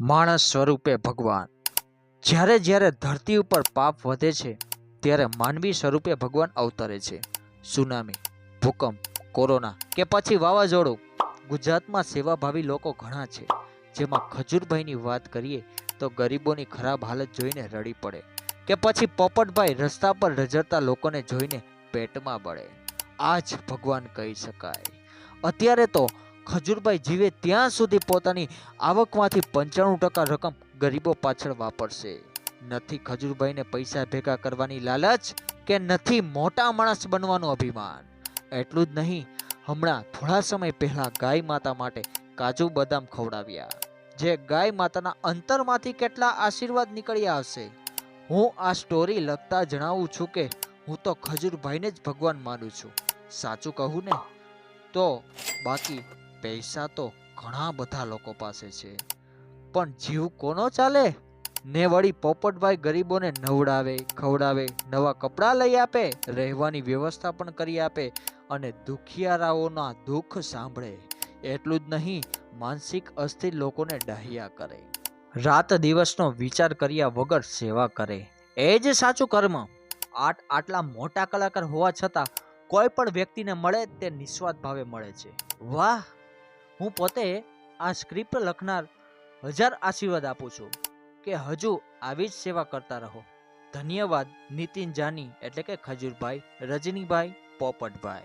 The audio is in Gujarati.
માણસ સ્વરૂપે ભગવાન. જ્યારે જ્યારે ધરતી ઉપર પાપ વધે છે, ત્યારે માનવી સ્વરૂપે ભગવાન અવતરે છે. સુનામી, ભૂકંપ, કોરોના કે પછી વાવાઝોડું. ગુજરાતમાં સેવાભાવી લોકો ઘણા છે. જેમાં ખજૂરભાઈની વાત કરીએ, તો ગરીબોની ખરાબ હાલત જોઈને રડી પડે. કે પછી પોપટભાઈ રસ્તા પર રજડતા લોકોને જોઈને પેટમાં બળે. આ જ ભગવાન કહી શકાય. અત્યારે તો ખજૂરભાઈ જીવે ત્યાં સુધી પોતાની આવકમાંથી પંચાણું ટકા રકમ ગરીબો પાછળ વાપરશે. નથી ખજૂરભાઈને પૈસા ભેગા કરવાની લાલચ કે નથી મોટા માણસ બનવાનું અભિમાન? એટલું જ નહીં, હમણાં થોડા સમય પહેલા ગાય માતા માટે કાજુ બદામ ખવડાવ્યા. જે ગાય માતાના અંતરમાંથી કેટલા આશીર્વાદ નીકળ્યા હશે? હું આ સ્ટોરી લખતા જણાવું છું કે હું તો ખજૂરભાઈને જ ભગવાન માનું છું. સાચું કહું ને? તો બાકી પૈસા તો ઘણા બધા લોકો પાસે છે. પણ જીવ કોનો ચાલે? ને વળી પોપટભાઈ ગરીબોને નવડાવે, ખવડાવે, નવા કપડાં લઈ આપે, રહેવાની વ્યવસ્થા પણ કરી આપે અને દુખિયારાઓના દુઃખ સાંભળે. એટલું જ નહીં, માનસિક અસ્થિર લોકોને ડહ્યા કરે. રાત દિવસનો વિચાર કર્યા વગર સેવા કરે. એ જ સાચું કર્મ. આટ આટલા મોટા કલાકાર હોવા છતાં કોઈ પણ વ્યક્તિને મળે તે નિસ્વાર્થ ભાવે મળે છે. વાહ! હું પોતે આ સ્ક્રિપ્ટ લખનાર હજાર આશીર્વાદ આપું છું કે હજુ આવી જ સેવા કરતા રહો. ધન્યવાદ, નીતિન જાની, એટલે કે ખજૂરભાઈ, રજનીભાઈ પોપટભાઈ.